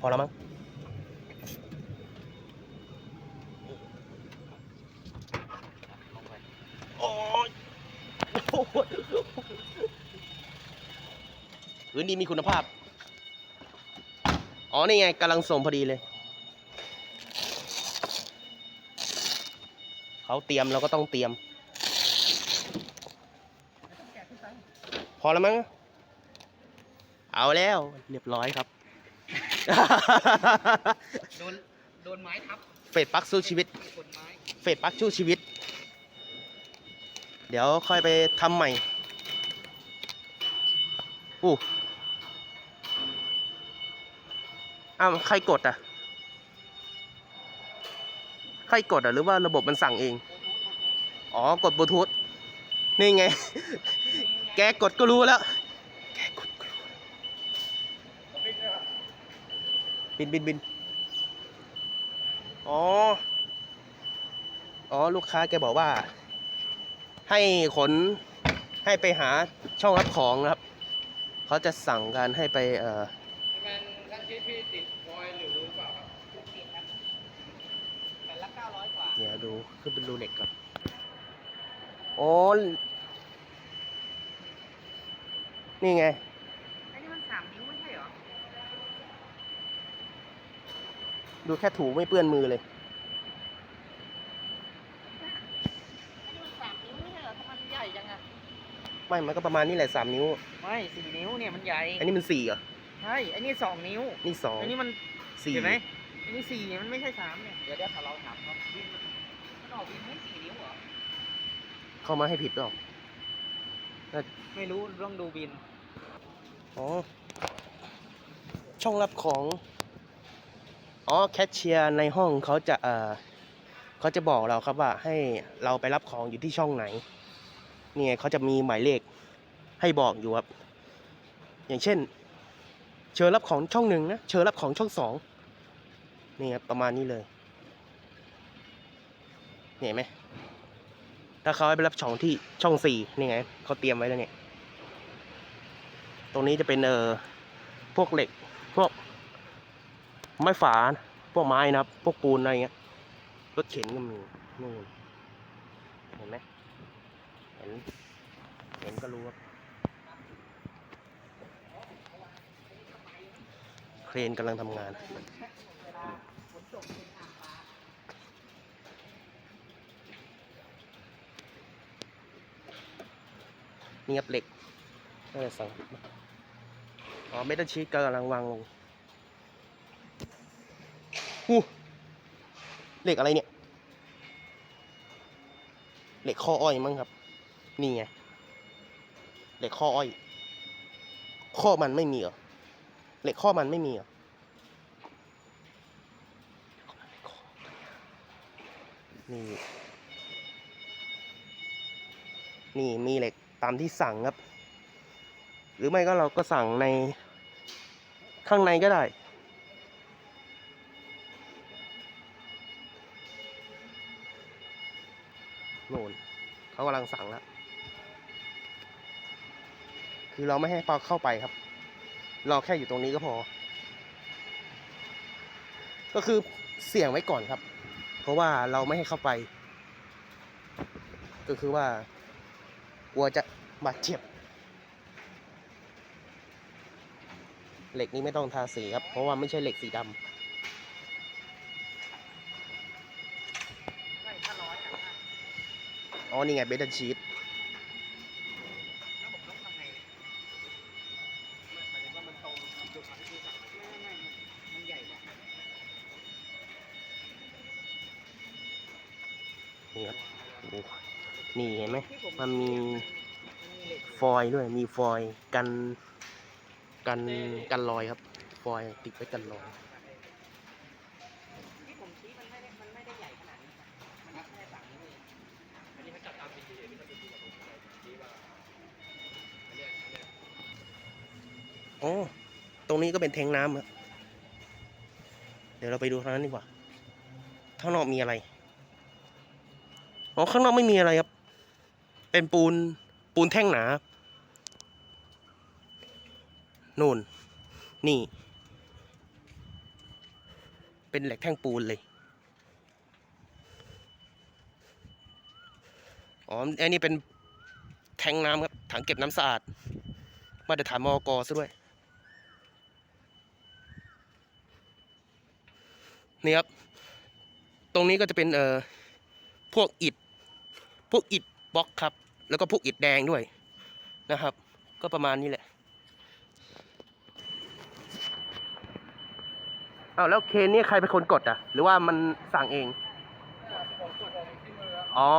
พอแล้วมั้งโอ้ยพื้นดีมีคุณภาพ อ๋อ นี่ไงกำลังส่งพอดีเลย เขาเตรียมเราก็ต้องเตรียม พอแล้วมั้ง เอาแล้ว เรียบร้อยครับ โดนโดนไม้ทับเฟดปลักสู้ชีวิตมีคนไม้เฟดปลักสู้ชีวิต เดี๋ยวค่อยไปทำใหม่อู้อ้าวใครกดอะ ใครกดอะ หรือว่าระบบมันสั่งเอง อ๋อ กดบลูทูธนี่ไง แกกดก็รู้แล้ว แกกดก็รู้ บินบินบินอ๋อ อ๋อ ลูกค้าแกบอกว่า ให้ขนให้ไปหาช่องรับของนะครับ เขาจะสั่งการให้ไปเอ่อมันท่านชีพี่ติดฟอยล์หรือเปล่าครับติดครับแต่ละเก้าร้อยกว่าเดี๋ยวดูขึ้นเป็นรูเหล็กก่อนโอ้นี่ไง อันนี้มันสามนิ้วไม่ใช่เหรอ ดูแค่ถูไม่เปื้อนมือเลยอันนี้มันสามนิ้วไม่ใช่เหรอทำไมมันใหญ่จังอะไม่มันก็ประมาณนี้แหละสามนิ้ว ไม่สี่นิ้วเนี่ยมันใหญ่อันนี้มันสี่เหรอใช่อันนี้สองนิ้วนี่สองอันนี้มันสี่เห็นไหมอันนี้สี่มันไม่ใช่สามเนี่ยเดี๋ยวเดี๋ยวถ้าเราถามเขาบินมันมันออกบินไม่สี่นิ้วเหรอเข้ามาให้ผิดเปล่าไม่รู้ต้องดูบินอ๋อช่องรับของ อ๋อแคชเชียร์ในห้องเขาจะเออเขาจะบอกเราครับว่าให้เราไปรับของอยู่ที่ช่องไหนนี่ไงเขาจะมีหมายเลขให้บอกอยู่ครับ อย่างเช่น เชิญรับของช่องหนึ่งนะเชิญรับของช่องสองนี่ครับประมาณนี้เลยเห็นไหมถ้าเขาให้ไปรับช่องที่ช่องสี่นี่ไงเขาเตรียมไว้แล้วเนี่ย ตรงนี้จะเป็นเออพวกเหล็กพวก ไม้ฝาพวกไม้นะครับพวกปูนอะไรเงี้ยรถเข็นก็มีนู่นเห็นไหมเห็นเห็นก็รู้ครับเครนกำลังทำงานนี่ครับเหล็กน่าจะสั่งอ๋อเมทัลชีตกำลังวางลง อู้เหล็กอะไรเนี่ย เหล็กข้ออ้อยมั้งครับ นี่ไง เหล็กข้ออ้อย ข้อมันไม่มีเหรอ เหล็กข้อมันไม่มีเหรอนี่ นี่มีเหล็กตามที่สั่งครับ หรือไม่ก็เราก็สั่งในข้างในก็ได้ โน่นเขากำลังสั่งแล้วคือเราไม่ให้ปลาเข้าไปครับ เราแค่อยู่ตรงนี้ก็พอ ก็คือเสี่ยงไว้ก่อนครับ เพราะว่าเราไม่ให้เข้าไป ก็คือว่ากลัวจะบาดเจ็บเหล็กนี้ไม่ต้องทาสีครับ เพราะว่าไม่ใช่เหล็กสีดำ ใช่ถ้าร้อยอะ อ๋อ นี่ไงเบสชีตนี่ครับนี่เห็นไหมมันมีฟอยด้วย มีฟอยกัน กัน กันลอยครับ ฟอยติดไว้กันลอย ที่ผมชี้มันไม่ได้มันไม่ได้ใหญ่ขนาดนี้ครับมันแค่สามนิ้วเองอันนี้เขาจับตามเป็นที่เดียวที่เขาเป็นที่ผมชี้ว่าอันเนี้ยอันเนี้ย โอ๋อตรงนี้ก็เป็นแทงน้ำครับเดี๋ยวเราไปดูทางนั้นดีกว่า ข้างนอกมีอะไร อ๋อ ข้างนอกไม่มีอะไรครับ เป็นปูน ปูนแท่งหนานู่น นี่ เป็นเหล็กแท่งปูนเลย อ๋อ อันนี้เป็นแทงน้ำครับ ถังเก็บน้ำสะอาด มาตรฐานมอกซะด้วย นี่ครับ ตรงนี้ก็จะเป็นเอ่อพวกอิฐพวกอิฐบล็อกครับ แล้วก็พวกอิฐแดงด้วยนะครับ ก็ประมาณนี้แหละเอาแล้วเคนนี่ใครเป็นคนกดอะ หรือว่ามันสั่งเองอ๋อ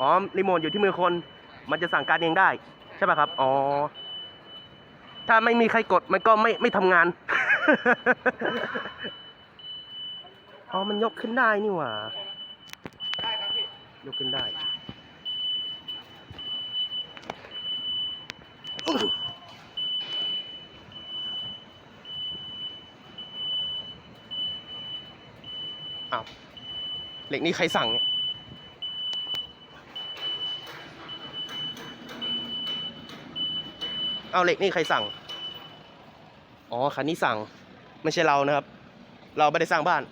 อ๋อรีโมทอยู่ที่มือคน มันจะสั่งการเองได้ใช่ป่ะครับอ๋อถ้าไม่มีใครกดมันก็ไม่ไม่ทำงาน อ๋อ มันยกขึ้นได้นี่หว่า ได้ครับพี่ ยกขึ้นได้ อ้าว เหล็กนี้ใครสั่งเนี่ยเอาเหล็กนี่ใครสั่ง อ๋อ คันนี้สั่ง ไม่ใช่เรานะครับ เราไม่ได้สร้างบ้าน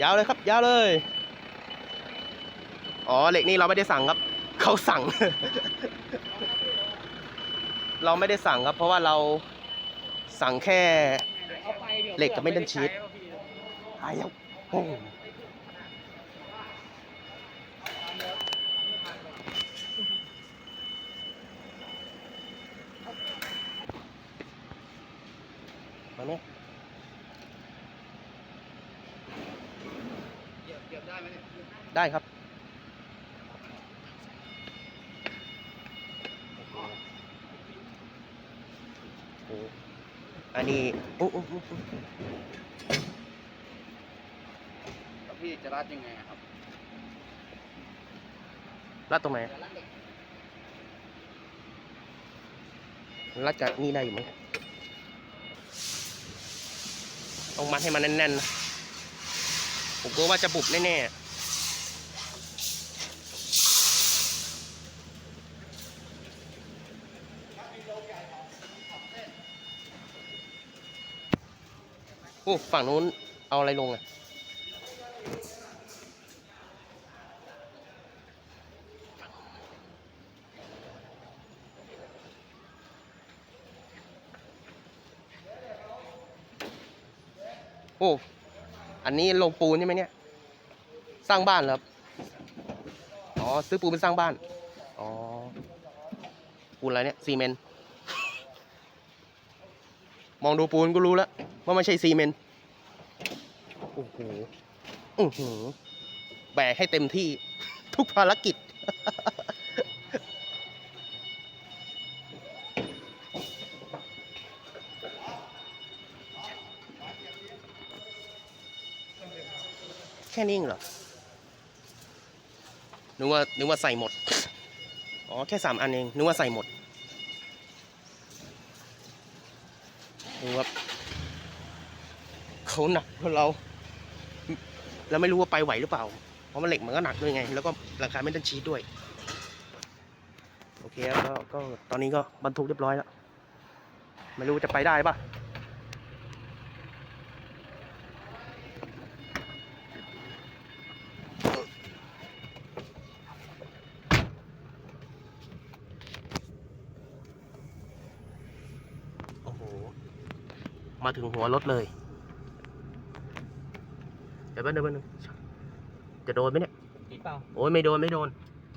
ยาวเลยครับ ยาวเลย อ๋อเหล็กนี่เราไม่ได้สั่งครับ เขาสั่ง เราไม่ได้สั่งครับ เพราะว่าเราสั่งแค่เอาไปดี๋ยวเหล็กกับไม่ดันชีสไครับพี่หายแล้วโอ้มาเนี่ย เหยียบเหยียบได้ไหมเนี่ยได้ครับโอ้โหอันนี้โอ้โอ้โอ้โอ้แล้วพี่จะรัดยังไงอะครับรัดตรงไหนจะรัดเหล็กรัดจากนี่ได้อยู่ไหมต้องมัดให้มันแน่นๆนะ ผมกลัวว่าจะบุบแน่ๆโอ้ฝั่งนู้นเอาอะไรลงอะ โอ้ อันนี้ลงปูนใช่ไหมเนี่ย สร้างบ้านเหรอครับ อ๋อ ซื้อปูนเป็นสร้างบ้าน อ๋อ ปูนอะไรเนี่ย ซีเมนต์ มองดูปูนก็รู้แล้ว ว่าไม่ใช่ซีเมนต์ โอ้โหอือหือแบกให้เต็มที่ทุกภารกิจ ค่นี้เองเหรอนึกว่านึกว่าใส่หมด อ๋อ แค่สามอันเอง นึกว่าใส่หมดดูครับเขาหนักกว่าเรา แล้วไม่รู้ว่าไปไหวหรือเปล่า เพราะมันเหล็กมันก็หนักด้วยไง แล้วก็ราคาไม่ดันชีดด้วย โอเคครับก็ก็ตอนนี้ก็บรรทุกเรียบร้อยแล้ว ไม่รู้จะไปได้ปะ มาถึงหัวรถเลย เดี๋ยวแป๊บนึงแป๊บนึงจะโดนไหมเนี่ยติดเปล่าโอ้ยไม่โดนไม่โดน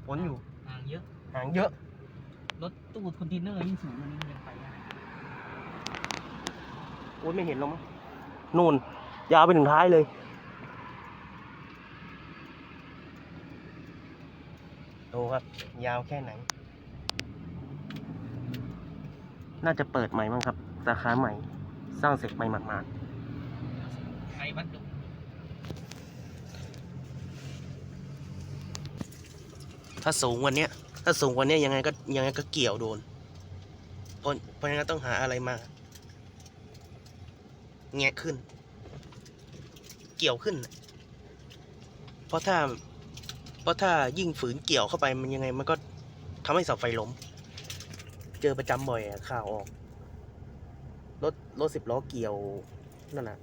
ผลอยู่ห่างเยอะหางเยอะ รถตู้คอนเทนเนอร์ยิ่งสูงอันนี้มันยังไปได้โอ้ยไม่เห็นหรอกมั้งนู่น ยาวไปถึงท้ายเลยดูครับ ยาวแค่ไหน น่าจะเปิดใหม่มั้งครับ สาขาใหม่ สร้างเสร็จใหม่หมาดไทยวัดดุๆถ้าสูงวันนี้ถ้าสูงวันนี้ยังไงก็ยังไงก็เกี่ยวโดนเพราะเพราะงั้นต้องหาอะไรมาแงะขึ้น เกี่ยวขึ้น เพราะถ้า เพราะถ้ายิ่งฝืนเกี่ยวเข้าไปมันยังไงมันก็ทำให้เสาไฟล้ม เจอประจำบ่อยข่าวออก รถสิบล้อเกี่ยวนั่นน่ะ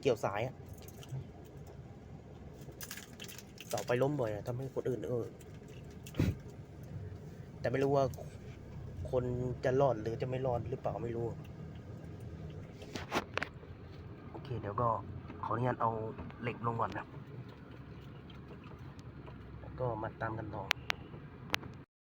เกี่ยวสายอะเสาไฟล้มบ่อยอะทำให้คนอื่นเออ แต่ไม่รู้ว่าคนจะรอดหรือจะไม่รอดหรือเปล่าไม่รู้ โอเค เดี๋ยวก็ขออนุญาตเอาเหล็กลงก่อนนะ แล้วก็มาตามกันต่อ